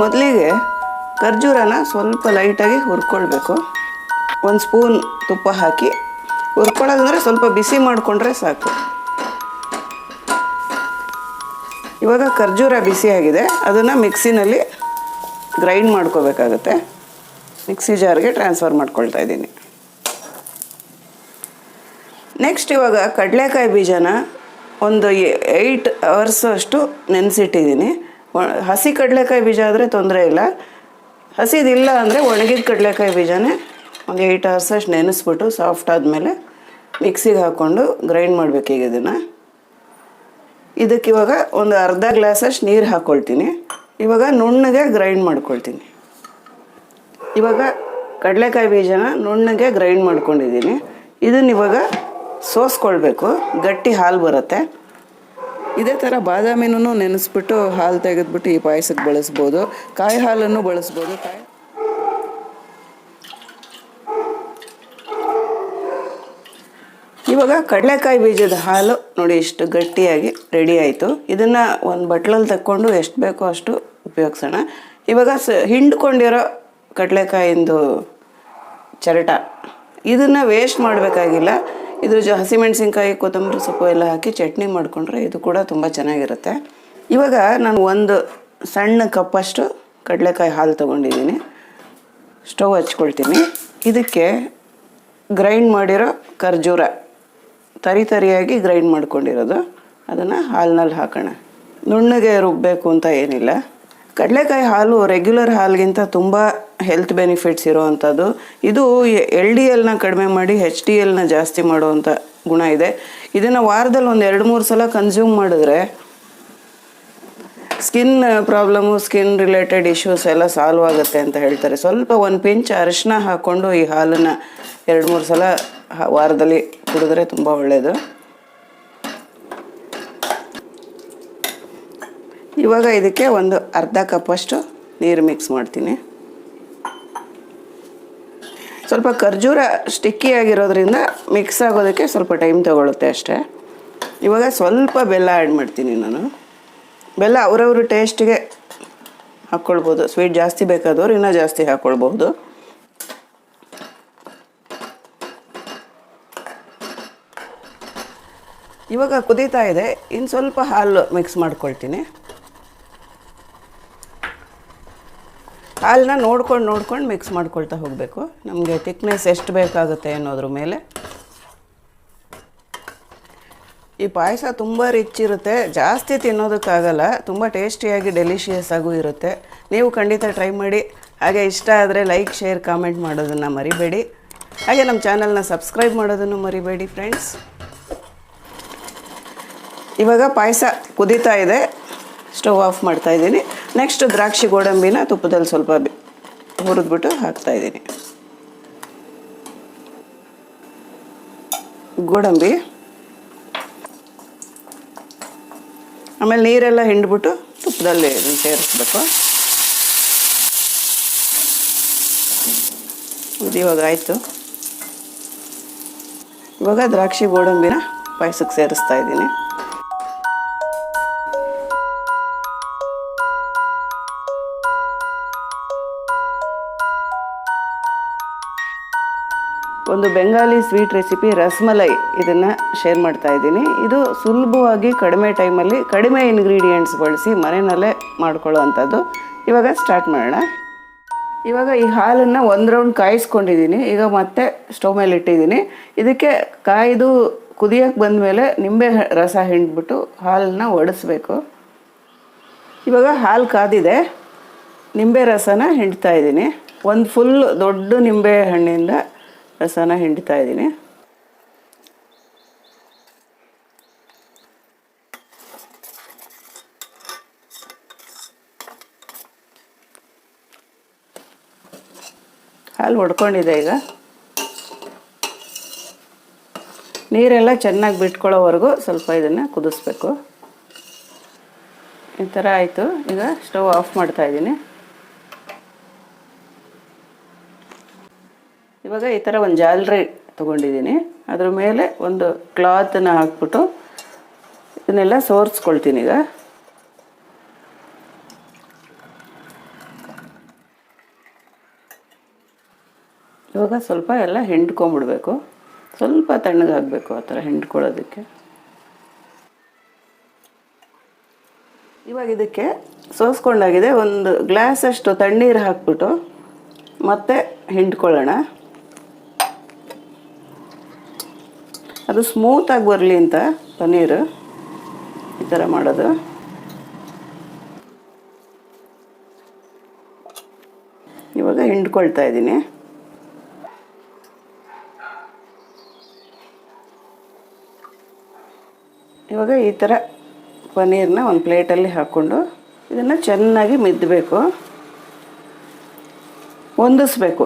ಮೊದಲಿಗೆ ಖರ್ಜೂರನ ಸ್ವಲ್ಪ ಲೈಟಾಗಿ ಹುರ್ಕೊಳ್ಬೇಕು. ಒಂದು ಸ್ಪೂನ್ ತುಪ್ಪ ಹಾಕಿ. ಹುರ್ಕೊಳ್ಳೋದಂದ್ರೆ ಸ್ವಲ್ಪ ಬಿಸಿ ಮಾಡಿಕೊಂಡ್ರೆ ಸಾಕು. ಇವಾಗ ಖರ್ಜೂರ ಬಿಸಿಯಾಗಿದೆ ಅದನ್ನು ಮಿಕ್ಸಿನಲ್ಲಿ ಗ್ರೈಂಡ್ ಮಾಡ್ಕೋಬೇಕಾಗುತ್ತೆ. ಮಿಕ್ಸಿ ಜಾರ್ಗೆ ಟ್ರಾನ್ಸ್ಫರ್ ಮಾಡ್ಕೊಳ್ತಾ ಇದ್ದೀನಿ. ನೆಕ್ಸ್ಟ್ ಇವಾಗ ಕಡಲೆಕಾಯಿ ಬೀಜನ ಒಂದು ಏಯ್ಟ್ ಅವರ್ಸ್ ಅಷ್ಟು ನೆನೆಸಿಟ್ಟಿದ್ದೀನಿ. ಹಸಿ ಕಡಲೆಕಾಯಿ ಬೀಜ ಆದರೆ ತೊಂದರೆ ಇಲ್ಲ. ಹಸಿದಿಲ್ಲ ಅಂದರೆ ಒಣಗಿದ ಕಡಲೆಕಾಯಿ ಬೀಜನೇ ಒಂದು ಏಯ್ಟ್ ಅವರ್ಸ್ ಅಷ್ಟು ನೆನೆಸ್ಬಿಟ್ಟು ಸಾಫ್ಟ್ ಆದಮೇಲೆ ಮಿಕ್ಸಿಗೆ ಹಾಕ್ಕೊಂಡು ಗ್ರೈಂಡ್ ಮಾಡಬೇಕೀಗ ಇದನ್ನು. ಇದಕ್ಕೆ ಇವಾಗ ಒಂದು ಅರ್ಧ ಗ್ಲಾಸಷ್ಟು ನೀರು ಹಾಕ್ಕೊಳ್ತೀನಿ ಇವಾಗ ನುಣ್ಣಗೆ ಗ್ರೈಂಡ್ ಮಾಡ್ಕೊಳ್ತೀನಿ. ಇವಾಗ ಕಡಲೆಕಾಯಿ ಬೀಜನ ನುಣ್ಣಗೆ ಗ್ರೈಂಡ್ ಮಾಡ್ಕೊಂಡಿದ್ದೀನಿ. ಇದನ್ನ ಇವಾಗ ಸೋಸ್ಕೊಳ್ಬೇಕು. ಗಟ್ಟಿ ಹಾಲು ಬರುತ್ತೆ. ಇದೇ ಥರ ಬಾದಾಮಿನೂ ನೆನೆಸ್ಬಿಟ್ಟು ಹಾಲು ತೆಗೆದ್ಬಿಟ್ಟು ಈ ಪಾಯಸಕ್ಕೆ ಬಳಸ್ಬೋದು. ಕಾಯಿ ಹಾಲನ್ನು ಬಳಸ್ಬೋದು. ಕಾಯಿ ಇವಾಗ ಕಡಲೆಕಾಯಿ ಬೀಜದ ಹಾಲು ನೋಡಿ ಇಷ್ಟು ಗಟ್ಟಿಯಾಗಿ ರೆಡಿ ಆಯಿತು. ಇದನ್ನು ಒಂದು ಬಟ್ಲಲ್ಲಿ ತಕ್ಕೊಂಡು ಎಷ್ಟು ಬೇಕೋ ಅಷ್ಟು ಉಪಯೋಗಿಸೋಣ. ಇವಾಗ ಸ ಹಿಂಡ್ಕೊಂಡಿರೋ ಕಡಲೆಕಾಯಿಂದು ಚರಟ. ಇದನ್ನು ವೇಸ್ಟ್ ಮಾಡಬೇಕಾಗಿಲ್ಲ. ಇದ್ರ ಜೊ ಹಸಿಮೆಣಸಿನ್ಕಾಯಿ ಕೊತ್ತಂಬರಿ ಸೊಪ್ಪು ಎಲ್ಲ ಹಾಕಿ ಚಟ್ನಿ ಮಾಡಿಕೊಂಡ್ರೆ ಇದು ಕೂಡ ತುಂಬ ಚೆನ್ನಾಗಿರುತ್ತೆ. ಇವಾಗ ನಾನು ಒಂದು ಸಣ್ಣ ಕಪ್ಪಷ್ಟು ಕಡಲೆಕಾಯಿ ಹಾಲು ತೊಗೊಂಡಿದ್ದೀನಿ. ಸ್ಟವ್ ಹಚ್ಕೊಳ್ತೀನಿ. ಇದಕ್ಕೆ ಗ್ರೈಂಡ್ ಮಾಡಿರೋ ಖರ್ಜೂರ, ತರಿ ತರಿಯಾಗಿ ಗ್ರೈಂಡ್ ಮಾಡ್ಕೊಂಡಿರೋದು. ಅದನ್ನು ಹಾಲಿನಲ್ಲಿ ಹಾಕೋಣ. ನುಣ್ಣಗೆ ರುಬ್ಬಬೇಕು ಅಂತ ಏನಿಲ್ಲ. ಕಡಲೆಕಾಯಿ ಹಾಲು ರೆಗ್ಯುಲರ್ ಹಾಲಿಗಿಂತ ತುಂಬ ಹೆಲ್ತ್ ಬೆನಿಫಿಟ್ಸ್ ಇರುವಂಥದ್ದು ಇದು ಎಲ್ ಡಿ ಎಲ್ನ ಕಡಿಮೆ ಮಾಡಿ ಹೆಚ್ ಡಿ ಎಲ್ನ ಜಾಸ್ತಿ ಮಾಡುವಂಥ ಗುಣ ಇದೆ. ಇದನ್ನು ವಾರದಲ್ಲಿ ಒಂದು ಎರಡು ಮೂರು ಸಲ ಕನ್ಸ್ಯೂಮ್ ಮಾಡಿದ್ರೆ skin problem skin related issues ಎಲ್ಲ ಸಾಲ್ವ್ ಆಗುತ್ತೆ ಅಂತ ಹೇಳ್ತಾರೆ. ಸ್ವಲ್ಪ ಒಂದು ಪಿಂಚ್ ಅರಿಶಿನ ಹಾಕ್ಕೊಂಡು ಈ ಹಾಲನ್ನು ಎರಡು ಮೂರು ಸಲ ವಾರದಲ್ಲಿ ಕುಡಿದ್ರೆ ತುಂಬ ಒಳ್ಳೆಯದು ಇವಾಗ ಇದಕ್ಕೆ ಒಂದು ಅರ್ಧ ಕಪ್ಪಷ್ಟು ನೀರು ಮಿಕ್ಸ್ ಮಾಡ್ತೀನಿ. ಸ್ವಲ್ಪ ಖರ್ಜೂರ ಸ್ಟಿಕ್ಕಿ ಆಗಿರೋದ್ರಿಂದ ಮಿಕ್ಸ್ ಆಗೋದಕ್ಕೆ ಸ್ವಲ್ಪ ಟೈಮ್ ತೊಗೊಳುತ್ತೆ ಅಷ್ಟೇ. ಇವಾಗ ಸ್ವಲ್ಪ ಬೆಲ್ಲ ಆ್ಯಡ್ ಮಾಡ್ತೀನಿ ನಾನು. ಬೆಲ್ಲ ಅವರವ್ರ ಟೇಸ್ಟಿಗೆ ಹಾಕ್ಕೊಳ್ಬೋದು ಸ್ವೀಟ್ ಜಾಸ್ತಿ ಬೇಕಾದವ್ರು ಇನ್ನೂ ಜಾಸ್ತಿ ಹಾಕ್ಕೊಳ್ಬಹುದು ಇವಾಗ ಕುದೀತಾ ಇದೆ. ಇನ್ನು ಸ್ವಲ್ಪ ಹಾಲು ಮಿಕ್ಸ್ ಮಾಡ್ಕೊಳ್ತೀನಿ. ಹಾಲನ್ನ ನೋಡ್ಕೊಂಡು ನೋಡ್ಕೊಂಡು ಮಿಕ್ಸ್ ಮಾಡ್ಕೊಳ್ತಾ ಹೋಗಬೇಕು. ನಮಗೆ ತಿಕ್ನೆಸ್ ಎಷ್ಟು ಬೇಕಾಗುತ್ತೆ ಅನ್ನೋದ್ರ ಮೇಲೆ. ಈ ಪಾಯಸ ತುಂಬ ರಿಚ್ ಇರುತ್ತೆ. ಜಾಸ್ತಿ ತಿನ್ನೋದಕ್ಕಾಗಲ್ಲ. ತುಂಬ ಟೇಸ್ಟಿಯಾಗಿ ಡೆಲಿಷಿಯಸ್ ಆಗೂ ಇರುತ್ತೆ. ನೀವು ಖಂಡಿತ ಟ್ರೈ ಮಾಡಿ. ಹಾಗೆ ಇಷ್ಟ ಆದರೆ ಲೈಕ್ ಶೇರ್ ಕಾಮೆಂಟ್ ಮಾಡೋದನ್ನು ಮರಿಬೇಡಿ. ಹಾಗೆ ನಮ್ಮ ಚಾನಲ್ನ ಸಬ್ಸ್ಕ್ರೈಬ್ ಮಾಡೋದನ್ನು ಮರಿಬೇಡಿ ಫ್ರೆಂಡ್ಸ್ ಇವಾಗ ಪಾಯಸ ಕುದೀತಾ ಇದೆ. ಸ್ಟವ್ ಆಫ್ ಮಾಡ್ತಾ ಇದ್ದೀನಿ. ನೆಕ್ಸ್ಟ್ ದ್ರಾಕ್ಷಿ ಗೋಡಂಬಿನ ತುಪ್ಪದಲ್ಲಿ ಸ್ವಲ್ಪ ಹುರಿದ್ಬಿಟ್ಟು ಹಾಕ್ತಾ ಇದ್ದೀನಿ. ಗೋಡಂಬಿ. ಆಮೇಲೆ ನೀರೆಲ್ಲ ಹಿಂಡ್ಬಿಟ್ಟು ತುಪ್ಪದಲ್ಲಿ ಸೇರಿಸ್ಬೇಕು. ಇದು ಇವಾಗ ಆಯಿತು. ಇವಾಗ ದ್ರಾಕ್ಷಿ ಗೋಡಂಬಿನ ಪಾಯಸಕ್ಕೆ ಸೇರಿಸ್ತಾ ಇದ್ದೀನಿ. ಒಂದು ಬೆಂಗಾಲಿ ಸ್ವೀಟ್ ರೆಸಿಪಿ ರಸ್ಮಲೈ ಇದನ್ನು ಶೇರ್ ಮಾಡ್ತಾ ಇದ್ದೀನಿ. ಇದು ಸುಲಭವಾಗಿ ಕಡಿಮೆ ಟೈಮಲ್ಲಿ ಕಡಿಮೆ ಇಂಗ್ರೀಡಿಯೆಂಟ್ಸ್ ಬಳಸಿ ಮನೆಯಲ್ಲೇ ಮಾಡ್ಕೊಳ್ಳೋ ಅಂಥದ್ದು ಇವಾಗ ಸ್ಟಾರ್ಟ್ ಮಾಡೋಣ. ಇವಾಗ ಈ ಹಾಲನ್ನು ಒಂದು ರೌಂಡ್ ಕಾಯಿಸ್ಕೊಂಡಿದ್ದೀನಿ. ಈಗ ಮತ್ತೆ ಸ್ಟವ್ ಮೇಲೆ ಇಟ್ಟಿದ್ದೀನಿ. ಇದಕ್ಕೆ ಕಾಯ್ದು ಕುದಿಯೋಕ್ಕೆ ಬಂದಮೇಲೆ ನಿಂಬೆ ರಸ ಹಿಂಡ್ಬಿಟ್ಟು ಹಾಲನ್ನ ಒಡಿಸ್ಬೇಕು. ಇವಾಗ ಹಾಲು ಕಾದಿದೆ. ನಿಂಬೆ ರಸನ ಹಿಂಡ್ತಾ ಇದ್ದೀನಿ. ಒಂದು ಫುಲ್ ದೊಡ್ಡ ನಿಂಬೆ ಹಣ್ಣಿಂದ ರಸನ ಹಿಂಡ್ತಾ ಇದ್ದೀನಿ. ಹಾಲು ಹೊಡ್ಕೊಂಡಿದೆ ಈಗ. ನೀರೆಲ್ಲ ಚೆನ್ನಾಗಿ ಬಿಟ್ಕೊಳ್ಳೋವರೆಗೂ ಸ್ವಲ್ಪ ಇದನ್ನು ಕುದಿಸ್ಬೇಕು. ಈ ಥರ ಆಯಿತು. ಈಗ ಸ್ಟವ್ ಆಫ್ ಮಾಡ್ತಾ ಇವಾಗ ಈ ಥರ ಒಂದು ಜಾಲ್ರಿ ತೊಗೊಂಡಿದ್ದೀನಿ ಅದ್ರ ಮೇಲೆ ಒಂದು ಕ್ಲಾತನ್ನು ಹಾಕ್ಬಿಟ್ಟು ಇದನ್ನೆಲ್ಲ ಸೋರಿಸ್ಕೊಳ್ತೀನಿ ಈಗ. ಇವಾಗ ಸ್ವಲ್ಪ ಎಲ್ಲ ಹಿಂಡ್ಕೊಂಬಿಡ್ಬೇಕು. ಸ್ವಲ್ಪ ತಣ್ಣಗಾಗಬೇಕು ಆ ಥರ ಹಿಂಡ್ಕೊಳ್ಳೋದಕ್ಕೆ. ಇವಾಗ ಇದಕ್ಕೆ ಸೋಸ್ಕೊಂಡಾಗಿದೆ ಒಂದು ಗ್ಲಾಸ್ ಅಷ್ಟು ತಣ್ಣೀರು ಹಾಕ್ಬಿಟ್ಟು ಮತ್ತೆ ಹಿಂಡ್ಕೊಳ್ಳೋಣ. ಅದು ಸ್ಮೂತಾಗಿ ಬರಲಿ ಅಂತ ಪನ್ನೀರು ಈ ಥರ ಮಾಡೋದು. ಇವಾಗ ಹಿಂಡ್ಕೊಳ್ತಾ ಇದ್ದೀನಿ. ಇವಾಗ ಈ ಥರ ಪನ್ನೀರನ್ನ ಒಂದು ಪ್ಲೇಟಲ್ಲಿ ಹಾಕ್ಕೊಂಡು ಇದನ್ನು ಚೆನ್ನಾಗಿ ಮಿದ್ದಬೇಕು ಹೊಂದಿಸ್ಬೇಕು.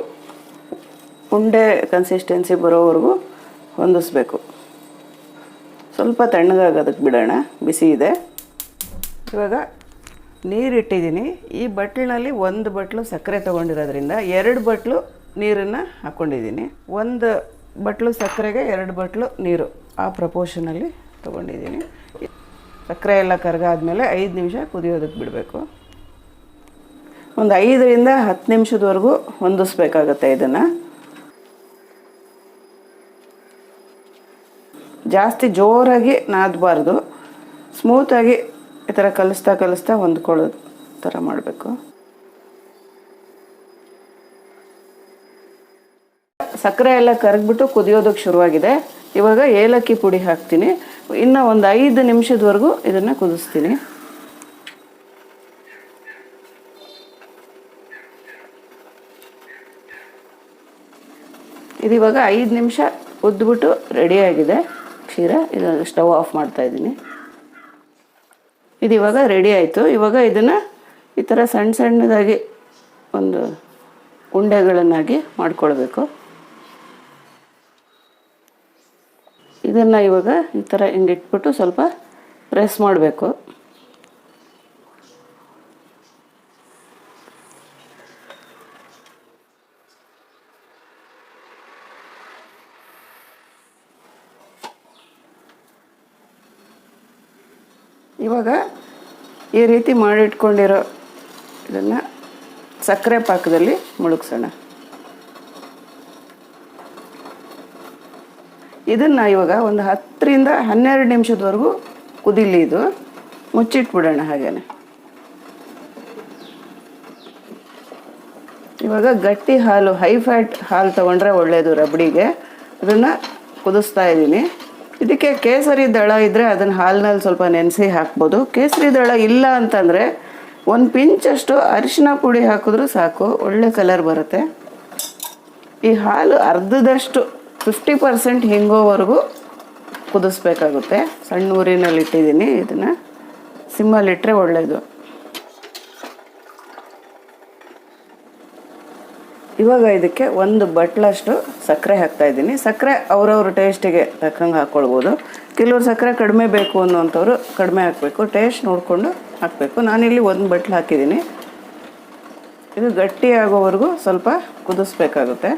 ಉಂಡೆ ಕನ್ಸಿಸ್ಟೆನ್ಸಿ ಬರೋವರೆಗೂ ಹೊಂದಿಸ್ಬೇಕು. ಸ್ವಲ್ಪ ತಣ್ಣಗಾಗೋದಕ್ಕೆ ಬಿಡೋಣ, ಬಿಸಿ ಇದೆ. ಇವಾಗ ನೀರಿಟ್ಟಿದ್ದೀನಿ. ಈ ಬಟ್ಲಿನಲ್ಲಿ ಒಂದು ಬಟ್ಲು ಸಕ್ಕರೆ ತೊಗೊಂಡಿರೋದ್ರಿಂದ ಎರಡು ಬಟ್ಲು ನೀರನ್ನು ಹಾಕ್ಕೊಂಡಿದ್ದೀನಿ ಒಂದು ಬಟ್ಲು ಸಕ್ಕರೆಗೆ ಎರಡು ಬಟ್ಲು ನೀರು ಆ ಪ್ರಪೋರ್ಷನಲ್ಲಿ ತೊಗೊಂಡಿದ್ದೀನಿ. ಸಕ್ಕರೆ ಎಲ್ಲ ಕರಗಾದ್ಮೇಲೆ ಐದು ನಿಮಿಷ ಕುದಿಯೋದಕ್ಕೆ ಬಿಡಬೇಕು. ಒಂದು ಐದರಿಂದ ಹತ್ತು ನಿಮಿಷದವರೆಗೂ ಹೊಂದಿಸ್ಬೇಕಾಗತ್ತೆ ಇದನ್ನು. ಜಾಸ್ತಿ ಜೋರಾಗಿ ನಾದಬಾರ್ದು. ಸ್ಮೂತಾಗಿ ಈ ಥರ ಕಲಿಸ್ತಾ ಕಲಿಸ್ತಾ ಹೊಂದ್ಕೊಳ್ಳೋ ಥರ ಮಾಡಬೇಕು. ಸಕ್ಕರೆ ಎಲ್ಲ ಕರಗ್ಬಿಟ್ಟು ಕುದಿಯೋದಕ್ಕೆ ಶುರುವಾಗಿದೆ. ಇವಾಗ ಏಲಕ್ಕಿ ಪುಡಿ ಹಾಕ್ತೀನಿ. ಇನ್ನು ಒಂದು ಐದು ನಿಮಿಷದವರೆಗೂ ಇದನ್ನು ಕುದಿಸ್ತೀನಿ. ಇದು ಇವಾಗ ಐದು ನಿಮಿಷ ಉದ್ಬಿಟ್ಟು ರೆಡಿಯಾಗಿದೆ ಕ್ಷೀರ ಇದು ಸ್ಟವ್ ಆಫ್ ಮಾಡ್ತಾ ಇದ್ದೀನಿ. ಇದು ಇವಾಗ ರೆಡಿ ಆಯಿತು. ಇವಾಗ ಇದನ್ನು ಈ ಥರ ಸಣ್ಣ ಸಣ್ಣದಾಗಿ ಒಂದು ಉಂಡೆಗಳನ್ನಾಗಿ ಮಾಡ್ಕೊಳ್ಬೇಕು. ಇದನ್ನು ಇವಾಗ ಈ ಥರ ಹಿಂಗೆ ಇಟ್ಬಿಟ್ಟು ಸ್ವಲ್ಪ ಪ್ರೆಸ್ ಮಾಡಬೇಕು. ಇವಾಗ ಈ ರೀತಿ ಮಾಡಿಟ್ಕೊಂಡಿರೋ ಇದನ್ನು ಸಕ್ಕರೆ ಪಾಕದಲ್ಲಿ ಮುಳುಗ್ಸೋಣ. ಇದನ್ನು ಇವಾಗ ಒಂದು ಹತ್ತರಿಂದ ಹನ್ನೆರಡು ನಿಮಿಷದವರೆಗೂ ಕುದಿಲಿ ಇದು. ಮುಚ್ಚಿಟ್ಬಿಡೋಣ ಹಾಗೇನೆ. ಇವಾಗ ಗಟ್ಟಿ ಹಾಲು ಹೈ ಫ್ಯಾಟ್ ಹಾಲು ತೊಗೊಂಡ್ರೆ ಒಳ್ಳೆಯದು ರಬಡಿಗೆ. ಅದನ್ನು ಕುದಿಸ್ತಾ ಇದ್ದೀನಿ. ಇದಕ್ಕೆ ಕೇಸರಿ ದಳ ಇದ್ದರೆ ಅದನ್ನು ಹಾಲಿನಲ್ಲಿ ಸ್ವಲ್ಪ ನೆನೆಸಿ ಹಾಕ್ಬೋದು. ಕೇಸರಿ ದಳ ಇಲ್ಲ ಅಂತಂದರೆ ಒಂದು ಪಿಂಚಷ್ಟು ಅರಿಶಿನ ಪುಡಿ ಹಾಕಿದ್ರೂ ಸಾಕು, ಒಳ್ಳೆ ಕಲರ್ ಬರುತ್ತೆ. ಈ ಹಾಲು ಅರ್ಧದಷ್ಟು ಫಿಫ್ಟಿ ಪರ್ಸೆಂಟ್ ಹಿಂಗೋವರೆಗೂ ಕುದಿಸ್ಬೇಕಾಗುತ್ತೆ. ಸಣ್ಣ ಊರಿನಲ್ಲಿ ಇಟ್ಟಿದ್ದೀನಿ ಇದನ್ನು ಸಿಮ್ಮಲ್ಲಿಟ್ಟರೆ ಒಳ್ಳೆಯದು ಇವಾಗ ಇದಕ್ಕೆ ಒಂದು ಬಟ್ಲಷ್ಟು ಸಕ್ಕರೆ ಹಾಕ್ತಾ ಇದ್ದೀನಿ. ಸಕ್ಕರೆ ಅವರವ್ರ ಟೇಸ್ಟಿಗೆ ತಕ್ಕಂಗೆ ಹಾಕ್ಕೊಳ್ಬೋದು ಕೆಲವ್ರು ಸಕ್ಕರೆ ಕಡಿಮೆ ಬೇಕು ಅನ್ನೋಂಥವ್ರು ಕಡಿಮೆ ಹಾಕಬೇಕು. ಟೇಸ್ಟ್ ನೋಡಿಕೊಂಡು ಹಾಕಬೇಕು. ನಾನಿಲ್ಲಿ ಒಂದು ಬಟ್ಲು ಹಾಕಿದ್ದೀನಿ. ಇದು ಗಟ್ಟಿ ಆಗೋವರೆಗೂ ಸ್ವಲ್ಪ ಕುದಿಸ್ಬೇಕಾಗುತ್ತೆ.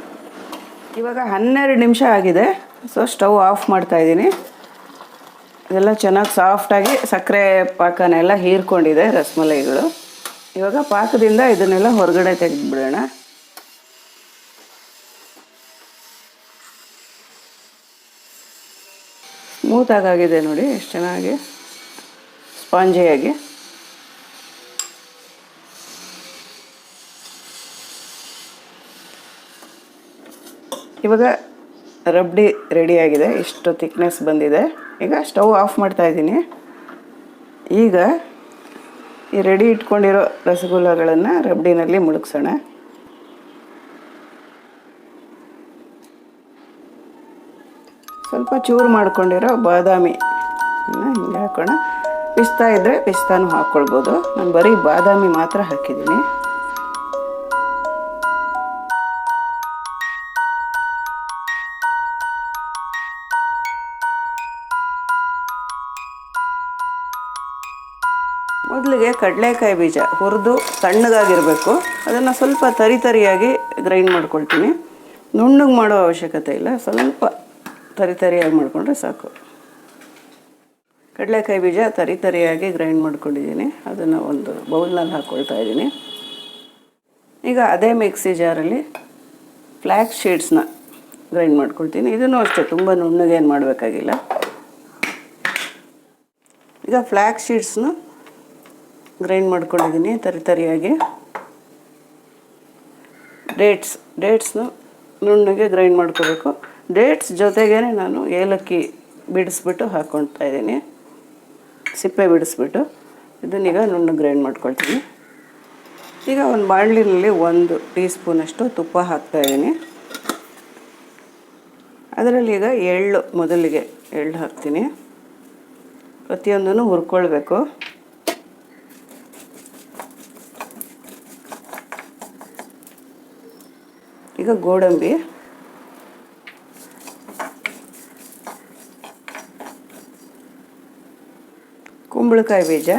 ಇವಾಗ ಹನ್ನೆರಡು ನಿಮಿಷ ಆಗಿದೆ. ಸೊ ಸ್ಟವ್ ಆಫ್ ಮಾಡ್ತಾ ಇದ್ದೀನಿ. ಇದೆಲ್ಲ ಚೆನ್ನಾಗಿ ಸಾಫ್ಟಾಗಿ ಸಕ್ಕರೆ ಪಾಕನೆಲ್ಲ ಹೀರ್ಕೊಂಡಿದೆ ರಸಮಲೈಗಳು. ಇವಾಗ ಪಾಕದಿಂದ ಇದನ್ನೆಲ್ಲ ಹೊರಗಡೆ ತೆಗೆದುಬಿಡೋಣ. ಸ್ಮೂತಾಗಿ ಆಗಿದೆ ನೋಡಿ, ಎಷ್ಟು ಚೆನ್ನಾಗಿ, ಸ್ಪಾಂಜಿಯಾಗಿ. ಇವಾಗ ರಬ್ಡಿ ರೆಡಿಯಾಗಿದೆ ಇಷ್ಟು ತಿಕ್ನೆಸ್ ಬಂದಿದೆ. ಈಗ ಸ್ಟವ್ ಆಫ್ ಮಾಡ್ತಾ ಇದ್ದೀನಿ. ಈಗ ಈ ರೆಡಿ ಇಟ್ಕೊಂಡಿರೋ ರಸಗುಲ್ಲಗಳನ್ನು ರಬ್ಡಿನಲ್ಲಿ ಮುಳುಗ್ಸೋಣ. ಸ್ವಲ್ಪ ಚೂರು ಮಾಡ್ಕೊಂಡಿರೋ ಬಾದಾಮಿ. ಹಿಂಗೆ ಹಾಕೋಣ. ಪಿಸ್ತಾ ಇದ್ದರೆ ಪಿಸ್ತಾನು ಹಾಕ್ಕೊಳ್ಬೋದು ನಾನು ಬರೀ ಬಾದಾಮಿ ಮಾತ್ರ ಹಾಕಿದ್ದೀನಿ. ಮೊದಲಿಗೆ ಕಡಲೆಕಾಯಿ ಬೀಜ ಹುರಿದು ತಣ್ಣಗಾಗಿರಬೇಕು. ಅದನ್ನು ಸ್ವಲ್ಪ ತರಿ ತರಿಯಾಗಿ ಗ್ರೈಂಡ್ ಮಾಡ್ಕೊಳ್ತೀನಿ. ನುಣ್ಣಗೆ ಮಾಡೋ ಅವಶ್ಯಕತೆ ಇಲ್ಲ. ಸ್ವಲ್ಪ ತರಿ ತರಿಯಾಗಿ ಮಾಡಿಕೊಂಡ್ರೆ ಸಾಕು. ಕಡಲೆಕಾಯಿ ಬೀಜ ತರಿ ತರಿಯಾಗಿ ಗ್ರೈಂಡ್ ಮಾಡ್ಕೊಂಡಿದ್ದೀನಿ. ಅದನ್ನು ಒಂದು ಬೌಲ್ನಲ್ಲಿ ಹಾಕ್ಕೊಳ್ತಾ ಇದ್ದೀನಿ. ಈಗ ಅದೇ ಮಿಕ್ಸಿ ಜಾರಲ್ಲಿ ಫ್ಲ್ಯಾಕ್ ಶೀಡ್ಸ್ನ ಗ್ರೈಂಡ್ ಮಾಡ್ಕೊಳ್ತೀನಿ. ಇದನ್ನು ಅಷ್ಟೇ, ತುಂಬ ನುಣ್ಣಗೇನು ಮಾಡಬೇಕಾಗಿಲ್ಲ. ಈಗ ಫ್ಲ್ಯಾಕ್ ಶೀಡ್ಸ್ನ ಗ್ರೈಂಡ್ ಮಾಡ್ಕೊಂಡಿದ್ದೀನಿ ತರಿ ತರಿಯಾಗಿ. ಡೇಟ್ಸ್ ಡೇಟ್ಸ್ನು ನುಣ್ಣಗೆ ಗ್ರೈಂಡ್ ಮಾಡ್ಕೋಬೇಕು. ಡೇಟ್ಸ್ ಜೊತೆಗೇ ನಾನು ಏಲಕ್ಕಿ ಬಿಡಿಸ್ಬಿಟ್ಟು ಹಾಕ್ಕೊಳ್ತಾ ಇದ್ದೀನಿ. ಸಿಪ್ಪೆ ಬಿಡಿಸ್ಬಿಟ್ಟು. ಇದನ್ನೀಗ ನುಣ್ಣು ಗ್ರೈಂಡ್ ಮಾಡ್ಕೊಳ್ತೀನಿ. ಈಗ ಒಂದು ಬಾಣಲಿನಲ್ಲಿ ಒಂದು ಟೀ ಸ್ಪೂನಷ್ಟು ತುಪ್ಪ ಹಾಕ್ತಾಯಿದ್ದೀನಿ ಅದರಲ್ಲಿ ಈಗ ಎಳ್ಳು, ಮೊದಲಿಗೆ ಎಳ್ಳು ಹಾಕ್ತೀನಿ. ಪ್ರತಿಯೊಂದನ್ನು ಹುರ್ಕೊಳ್ಬೇಕು. ಈಗ ಗೋಡಂಬಿ. ಕುಂಬಳಕಾಯಿ ಬೀಜ.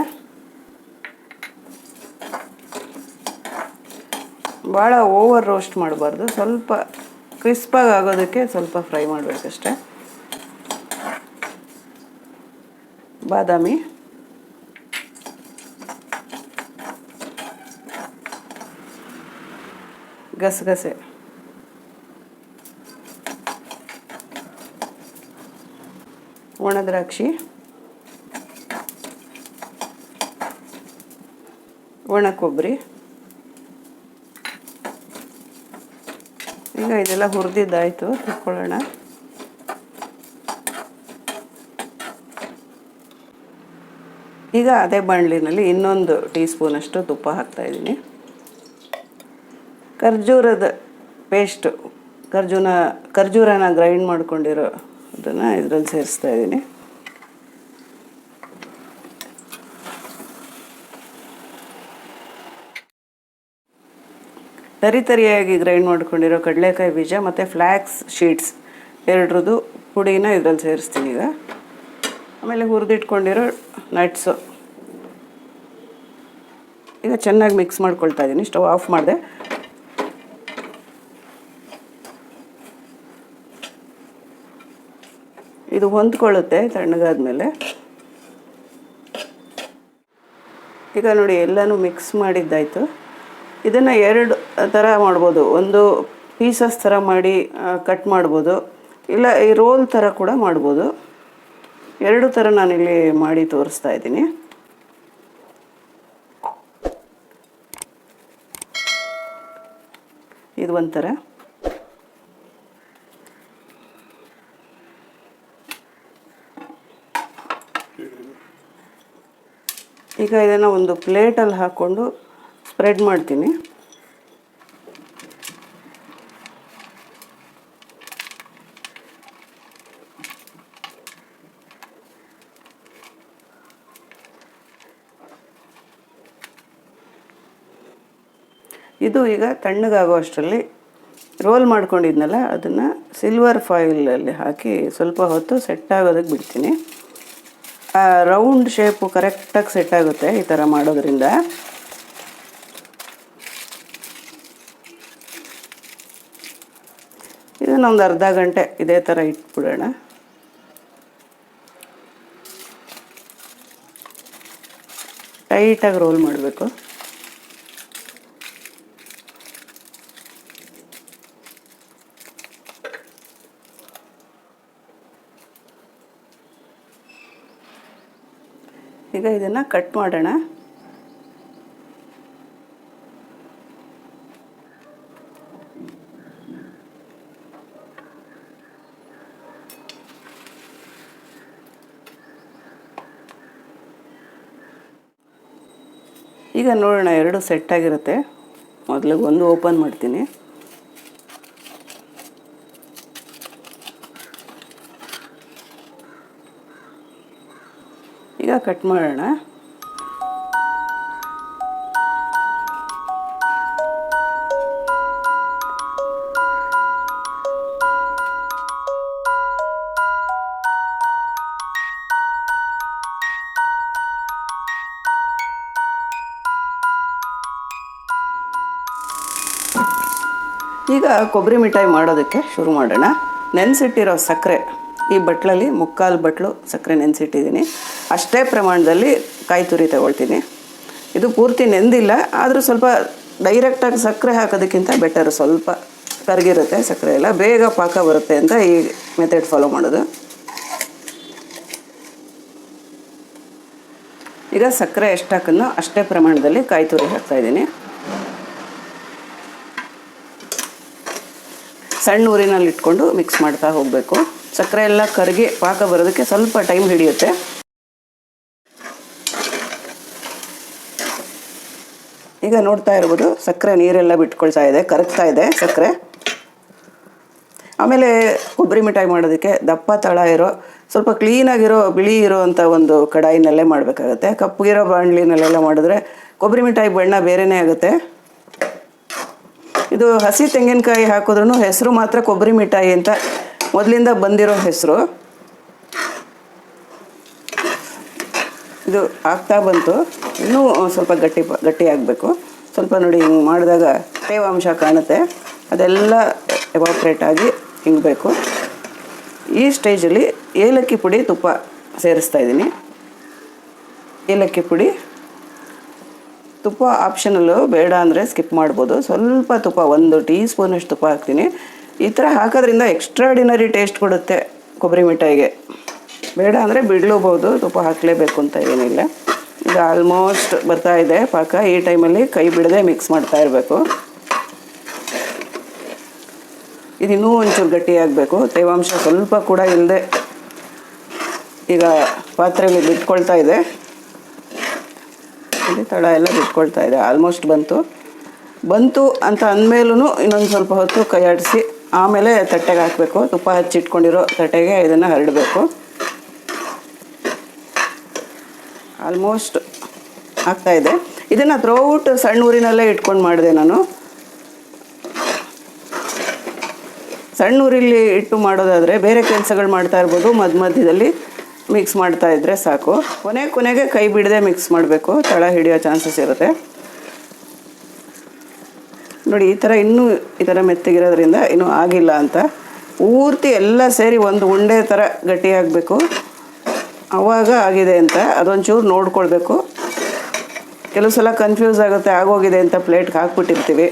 ಭಾಳ ಓವರ್ ರೋಸ್ಟ್ ಮಾಡಬಾರ್ದು. ಸ್ವಲ್ಪ ಕ್ರಿಸ್ಪಾಗಿ ಆಗೋದಕ್ಕೆ ಸ್ವಲ್ಪ ಫ್ರೈ ಮಾಡಬೇಕಷ್ಟೆ ಬಾದಾಮಿ. ಗಸಗಸೆ. ಒಣ ಒಣ ಕೊಬ್ಬರಿ ಈಗ ಇದೆಲ್ಲ ಹುರಿದಿದ್ದಾಯಿತು ತಿಳ್ಕೊಳ್ಳೋಣ ಈಗ ಅದೇ ಬಾಣಲಿನಲ್ಲಿ ಇನ್ನೊಂದು ಟೀ ಸ್ಪೂನಷ್ಟು ತುಪ್ಪ ಹಾಕ್ತಾಯಿದ್ದೀನಿ ಖರ್ಜೂರದ ಪೇಸ್ಟು ಖರ್ಜೂನ, ಖರ್ಜೂರನ ಗ್ರೈಂಡ್ ಮಾಡ್ಕೊಂಡಿರೋ ಅದನ್ನು ಇದರಲ್ಲಿ ಸೇರಿಸ್ತಾ ಇದ್ದೀನಿ. ತರಿ ತರಿಯಾಗಿ ಗ್ರೈಂಡ್ ಮಾಡ್ಕೊಂಡಿರೋ ಕಡಲೆಕಾಯಿ ಬೀಜ ಮತ್ತು ಫ್ಲ್ಯಾಕ್ಸ್ ಶೀಟ್ಸ್ ಎರಡರದ್ದು ಪುಡಿನ ಇದರಲ್ಲಿ ಸೇರಿಸ್ತೀನಿ ಈಗ. ಆಮೇಲೆ ಹುರಿದಿಟ್ಕೊಂಡಿರೋ ನಟ್ಸು ಈಗ ಚೆನ್ನಾಗಿ ಮಿಕ್ಸ್ ಮಾಡ್ಕೊಳ್ತಾ ಇದ್ದೀನಿ ಸ್ಟವ್ ಆಫ್ ಮಾಡಿದೆ. ಇದು ಹೊಂದ್ಕೊಳ್ಳುತ್ತೆ ತಣ್ಣಗಾದ್ಮೇಲೆ. ಈಗ ನೋಡಿ ಎಲ್ಲನೂ ಮಿಕ್ಸ್ ಮಾಡಿದ್ದಾಯಿತು. ಇದನ್ನು ಎರಡು ಥರ ಮಾಡ್ಬೋದು. ಒಂದು ಪೀಸಸ್ ಥರ ಮಾಡಿ ಕಟ್ ಮಾಡ್ಬೋದು. ಇಲ್ಲ, ಈ ರೋಲ್ ಥರ ಕೂಡ ಮಾಡ್ಬೋದು. ಎರಡು ಥರ ನಾನಿಲ್ಲಿ ಮಾಡಿ ತೋರಿಸ್ತಾ ಇದ್ದೀನಿ. ಇದು ಒಂಥರ. ಈಗ ಇದನ್ನು ಒಂದು ಪ್ಲೇಟಲ್ಲಿ ಹಾಕ್ಕೊಂಡು ಸ್ಪ್ರೆಡ್ ಮಾಡ್ತೀನಿ. ಇದು ಈಗ ತಣ್ಣಗಾಗೋ ಅಷ್ಟರಲ್ಲಿ ರೋಲ್ ಮಾಡ್ಕೊಂಡಿದ್ನಲ್ಲ, ಅದನ್ನು ಸಿಲ್ವರ್ ಫಾಯಿಲಲ್ಲಿ ಹಾಕಿ ಸ್ವಲ್ಪ ಹೊತ್ತು ಸೆಟ್ ಆಗೋದಕ್ಕೆ ಬಿಡ್ತೀನಿ. ರೌಂಡ್ ಶೇಪು ಕರೆಕ್ಟಾಗಿ ಸೆಟ್ ಆಗುತ್ತೆ ಈ ಥರ ಮಾಡೋದ್ರಿಂದ. ಇದನ್ನೊಂದು ಅರ್ಧ ಗಂಟೆ ಇದೇ ಥರ ಇಟ್ಬಿಡೋಣ. ಟೈಟಾಗಿ ರೋಲ್ ಮಾಡಬೇಕು. ಈಗ ಇದನ್ನು ಕಟ್ ಮಾಡೋಣ. ಈಗ ನೋಡೋಣ ಎರಡು ಸೆಟ್ ಆಗಿರುತ್ತೆ. ಮೊದಲಿಗೆ ಒಂದು ಓಪನ್ ಮಾಡ್ತೀನಿ. ಈಗ ಕಟ್ ಮಾಡೋಣ. ಈಗ ಕೊಬ್ಬರಿ ಮಿಠಾಯಿ ಮಾಡೋದಕ್ಕೆ ಶುರು ಮಾಡೋಣ. ನೆನೆಸಿಟ್ಟಿರೋ ಸಕ್ಕರೆ, ಈ ಬಟ್ಲಲ್ಲಿ ಮುಕ್ಕಾಲು ಬಟ್ಲು ಸಕ್ಕರೆ ನೆನೆಸಿಟ್ಟಿದ್ದೀನಿ. ಅಷ್ಟೇ ಪ್ರಮಾಣದಲ್ಲಿ ಕಾಯಿ ತುರಿ ತಗೊಳ್ತೀನಿ. ಇದು ಪೂರ್ತಿ ನೆಂದಿಲ್ಲ, ಆದರೂ ಸ್ವಲ್ಪ ಡೈರೆಕ್ಟಾಗಿ ಸಕ್ಕರೆ ಹಾಕೋದಕ್ಕಿಂತ ಬೆಟರ್ ಸ್ವಲ್ಪ ಕರಗಿರುತ್ತೆ ಸಕ್ಕರೆ ಎಲ್ಲ. ಬೇಗ ಪಾಕ ಬರುತ್ತೆ ಅಂತ ಈ ಮೆಥಡ್ ಫಾಲೋ ಮಾಡೋದು. ಈಗ ಸಕ್ಕರೆ ಎಷ್ಟು ಅಷ್ಟೇ ಪ್ರಮಾಣದಲ್ಲಿ ಕಾಯಿ ತುರಿ ಹಾಕ್ತಾ ಸಣ್ಣ ಊರಿನಲ್ಲಿ ಇಟ್ಕೊಂಡು ಮಿಕ್ಸ್ ಮಾಡ್ತಾ ಹೋಗಬೇಕು. ಸಕ್ಕರೆ ಎಲ್ಲ ಕರಗಿ ಪಾಕ ಬರೋದಕ್ಕೆ ಸ್ವಲ್ಪ ಟೈಮ್ ಹಿಡಿಯುತ್ತೆ. ಈಗ ನೋಡ್ತಾ ಇರ್ಬೋದು ಸಕ್ಕರೆ ನೀರೆಲ್ಲ ಬಿಟ್ಕೊಳ್ತಾ ಇದೆ, ಕರಗ್ತಾ ಇದೆ ಸಕ್ಕರೆ. ಆಮೇಲೆ ಕೊಬ್ಬರಿ ಮಿಠಾಯಿ ಮಾಡೋದಕ್ಕೆ ದಪ್ಪ ತಳ ಇರೋ, ಸ್ವಲ್ಪ ಕ್ಲೀನಾಗಿರೋ ಬಿಳಿ ಇರೋ ಅಂಥ ಒಂದು ಕಡಾಯಿನಲ್ಲೇ ಮಾಡಬೇಕಾಗತ್ತೆ. ಕಪ್ಪಗಿರೋ ಬಾಣಲಿನಲ್ಲೆಲ್ಲ ಮಾಡಿದ್ರೆ ಕೊಬ್ಬರಿ ಮಿಠಾಯಿ ಬಣ್ಣ ಬೇರೆಯೇ ಆಗುತ್ತೆ. ಇದು ಹಸಿ ತೆಂಗಿನಕಾಯಿ ಹಾಕಿದ್ರೂ ಹೆಸರು ಮಾತ್ರ ಕೊಬ್ಬರಿ ಮಿಠಾಯಿ ಅಂತ ಮೊದಲಿಂದ ಬಂದಿರೋ ಹೆಸರು. ಇದು ಆಗ್ತಾ ಬಂತು. ಇನ್ನೂ ಸ್ವಲ್ಪ ಗಟ್ಟಿ ಗಟ್ಟಿ ಆಗಬೇಕು. ಸ್ವಲ್ಪ ನೋಡಿ ಹಿಂಗೆ ಮಾಡಿದಾಗ ತೇವಾಂಶ ಕಾಣುತ್ತೆ. ಅದೆಲ್ಲ ಎವಾಪ್ರೇಟ್ ಆಗಿ ಹಿಂಗಬೇಕು ಈ ಸ್ಟೇಜಲ್ಲಿ ಏಲಕ್ಕಿ ಪುಡಿ ತುಪ್ಪ ಸೇರಿಸ್ತಾ ಇದ್ದೀನಿ. ಏಲಕ್ಕಿ ಪುಡಿ. ತುಪ್ಪ ಆಪ್ಷನಲ್ಲು ಬೇಡ ಅಂದರೆ ಸ್ಕಿಪ್ ಮಾಡ್ಬೋದು. ಸ್ವಲ್ಪ ತುಪ್ಪ, ಒಂದು ಟೀ ಸ್ಪೂನಷ್ಟು ತುಪ್ಪ ಹಾಕ್ತೀನಿ. ಈ ಥರ ಹಾಕೋದ್ರಿಂದ ಎಕ್ಸ್ಟ್ರಾಡಿನರಿ ಟೇಸ್ಟ್ ಕೊಡುತ್ತೆ ಕೊಬ್ಬರಿ ಮಿಠಾಯಿಗೆ. ಬೇಡ ಅಂದರೆ ಬಿಡ್ಲೂಬೋದು, ತುಪ್ಪ ಹಾಕಲೇಬೇಕು ಅಂತ ಏನಿಲ್ಲ. ಈಗ ಆಲ್ಮೋಸ್ಟ್ ಬರ್ತಾ ಇದೆ ಪಾಕ. ಈ ಟೈಮಲ್ಲಿ ಕೈ ಬಿಡದೆ ಮಿಕ್ಸ್ ಮಾಡ್ತಾ ಇರಬೇಕು. ಇದು ಇನ್ನೂ ಒಂಚೂರು ಗಟ್ಟಿಯಾಗಬೇಕು ತೇವಾಂಶ ಸ್ವಲ್ಪ ಕೂಡ ಇಲ್ಲದೆ ಈಗ ಪಾತ್ರೆಯಲ್ಲಿ ಬಿಟ್ಕೊಳ್ತಾ ಇದೆ. ಇಲ್ಲಿ ತಳ ಎಲ್ಲ ಬಿಟ್ಕೊಳ್ತಾ ಇದೆ. ಆಲ್ಮೋಸ್ಟ್ ಬಂತು. ಬಂತು ಅಂತ ಅಂದಮೇಲೂ ಇನ್ನೊಂದು ಸ್ವಲ್ಪ ಹೊತ್ತು ಕೈ ಆಡಿಸಿ, ಆಮೇಲೆ ತಟ್ಟೆಗೆ ಹಾಕಬೇಕು. ತುಪ್ಪ ಹಚ್ಚಿಟ್ಕೊಂಡಿರೋ ತಟ್ಟೆಗೆ ಇದನ್ನು ಹರಡಬೇಕು. ಆಲ್ಮೋಸ್ಟ್ ಆಗ್ತಾ ಇದೆ. ಇದನ್ನು ಥ್ರೋಔಟ್ ಸಣ್ಣ ಊರಿನಲ್ಲೇ ಇಟ್ಕೊಂಡು ಮಾಡಿದೆ ನಾನು. ಸಣ್ಣ ಊರಲ್ಲಿ ಇಟ್ಟು ಮಾಡೋದಾದರೆ ಬೇರೆ ಕೆಲಸಗಳು ಮಾಡ್ತಾ ಇರ್ಬೋದು ಮಧ್ಯ ಮಧ್ಯದಲ್ಲಿ. ಮಿಕ್ಸ್ ಮಾಡ್ತಾ ಇದ್ದರೆ ಸಾಕು. ಕೊನೆ ಕೊನೆಗೆ ಕೈ ಬಿಡದೆ ಮಿಕ್ಸ್ ಮಾಡಬೇಕು. ತಳ ಹಿಡಿಯೋ ಚಾನ್ಸಸ್ ಇರುತ್ತೆ. ನೋಡಿ, ಈ ಥರ ಇನ್ನೂ ಈ ಥರ ಮೆತ್ತಗಿರೋದ್ರಿಂದ ಇನ್ನೂ ಆಗಿಲ್ಲ ಅಂತ. ಪೂರ್ತಿ ಎಲ್ಲ ಸೇರಿ ಒಂದು ಉಂಡೆ ಥರ ಗಟ್ಟಿಯಾಗಬೇಕು ಆವಾಗ ಆಗಿದೆ ಅಂತ ಅದೊಂಚೂರು ನೋಡ್ಕೊಳ್ಬೇಕು. ಕೆಲವು ಸಲ ಕನ್ಫ್ಯೂಸ್ ಆಗುತ್ತೆ, ಆಗೋಗಿದೆ ಅಂತ ಪ್ಲೇಟ್ಗೆ ಹಾಕ್ಬಿಟ್ಟಿರ್ತೀವಿ.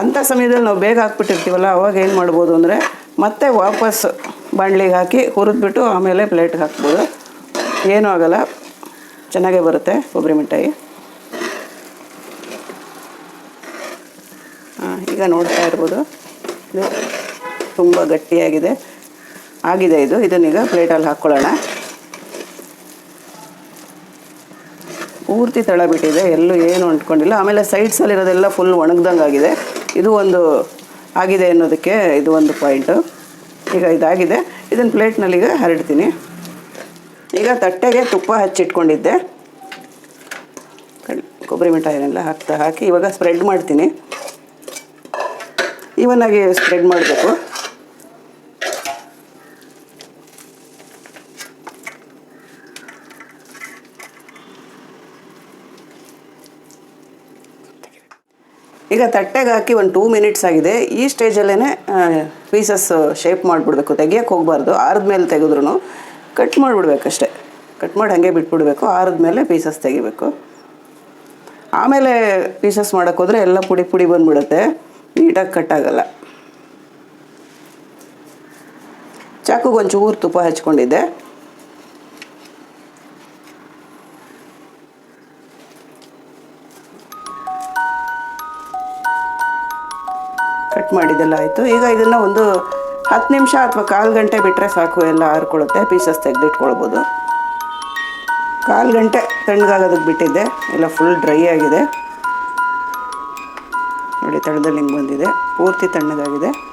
ಅಂಥ ಸಮಯದಲ್ಲಿ ನಾವು ಬೇಗ ಹಾಕ್ಬಿಟ್ಟಿರ್ತೀವಲ್ಲ, ಅವಾಗ ಏನು ಮಾಡ್ಬೋದು ಅಂದರೆ ಮತ್ತೆ ವಾಪಸ್ ಬಾಣಲಿಗೆ ಹಾಕಿ ಹುರಿದ್ಬಿಟ್ಟು ಆಮೇಲೆ ಪ್ಲೇಟ್ಗೆ ಹಾಕ್ಬೋದು. ಏನೂ ಆಗಲ್ಲ. ಚೆನ್ನಾಗೇ ಬರುತ್ತೆ ಕೊಬ್ಬರಿ ಮಿಠಾಯಿ. ಹಾಂ ಈಗ ನೋಡ್ತಾ ಇರ್ಬೋದು. ಇದು ತುಂಬ ಗಟ್ಟಿಯಾಗಿದೆ. ಆಗಿದೆ ಇದು. ಇದನ್ನೀಗ ಪ್ಲೇಟಲ್ಲಿ ಹಾಕ್ಕೊಳ್ಳೋಣ. ಪೂರ್ತಿ ತಳ ಬಿಟ್ಟಿದೆ ಎಲ್ಲೂ ಏನು ಅಂಟ್ಕೊಂಡಿಲ್ಲ. ಆಮೇಲೆ ಸೈಡ್ಸಲ್ಲಿರೋದೆಲ್ಲ ಫುಲ್ ಒಣಗ್ದಂಗೆ ಆಗಿದೆ ಇದು ಒಂದು ಆಗಿದೆ ಅನ್ನೋದಕ್ಕೆ ಇದು ಒಂದು ಪಾಯಿಂಟು ಈಗ ಇದಾಗಿದೆ. ಇದನ್ನು ಪ್ಲೇಟ್ನಲ್ಲಿ ಈಗ ಹರಡ್ತೀನಿ. ಈಗ ತಟ್ಟೆಗೆ ತುಪ್ಪ ಹಚ್ಚಿಟ್ಕೊಂಡಿದ್ದೆ. ಕೊಬ್ಬರಿ ಮಿಠಾಯಿನೆಲ್ಲ ಹಾಕ್ತಾ ಹಾಕಿ ಇವಾಗ ಸ್ಪ್ರೆಡ್ ಮಾಡ್ತೀನಿ. ಈವನ್ನಾಗಿ ಸ್ಪ್ರೆಡ್ ಮಾಡಬೇಕು. ಈಗ ತಟ್ಟೆಗೆ ಹಾಕಿ ಒಂದು ಟೂ ಮಿನಿಟ್ಸ್ ಆಗಿದೆ. ಈ ಸ್ಟೇಜಲ್ಲೇ ಪೀಸಸ್ ಶೇಪ್ ಮಾಡಿಬಿಡ್ಬೇಕು. ತೆಗಿಯೋಕ್ಕೆ ಹೋಗಬಾರ್ದು. ಆರಿದ್ಮೇಲೆ ತೆಗೆದ್ರೂ ಕಟ್ ಮಾಡಿಬಿಡ್ಬೇಕಷ್ಟೆ. ಕಟ್ ಮಾಡಿ ಹಾಗೆ ಬಿಟ್ಬಿಡ್ಬೇಕು. ಆರಿದ್ಮೇಲೆ ಪೀಸಸ್ ತೆಗಿಬೇಕು. ಆಮೇಲೆ ಪೀಸಸ್ ಮಾಡೋಕ್ಕೆ ಹೋದರೆ ಎಲ್ಲ ಪುಡಿ ಪುಡಿ ಬಂದುಬಿಡುತ್ತೆ. ನೀಟಾಗಿ ಕಟ್ ಆಗಲ್ಲ. ಚಾಕುಗೆ ಒಂಚೂರು ತುಪ್ಪ ಹಚ್ಕೊಂಡಿದ್ದೆ. ಮಾಡಿದ್ದೆಲ್ಲ ಆಯಿತು. ಈಗ ಇದನ್ನು ಒಂದು ಹತ್ತು ನಿಮಿಷ ಅಥವಾ ಕಾಲು ಗಂಟೆ ಬಿಟ್ಟರೆ ಸಾಕು, ಎಲ್ಲ ಆರ್ಕೊಳ್ಳುತ್ತೆ ಪೀಸಸ್ ತೆಗೆದಿಟ್ಕೊಳ್ಬೋದು. ಕಾಲು ಗಂಟೆ ತಣ್ಣಗಾಗೋದಕ್ಕೆ ಬಿಟ್ಟಿದ್ದೆ. ಎಲ್ಲ ಫುಲ್ ಡ್ರೈ ಆಗಿದೆ. ನೋಡಿ ತಳದಲ್ಲಿ ಹಿಂಗೆ ಬಂದಿದೆ. ಪೂರ್ತಿ ತಣ್ಣಗಾಗಿದೆ.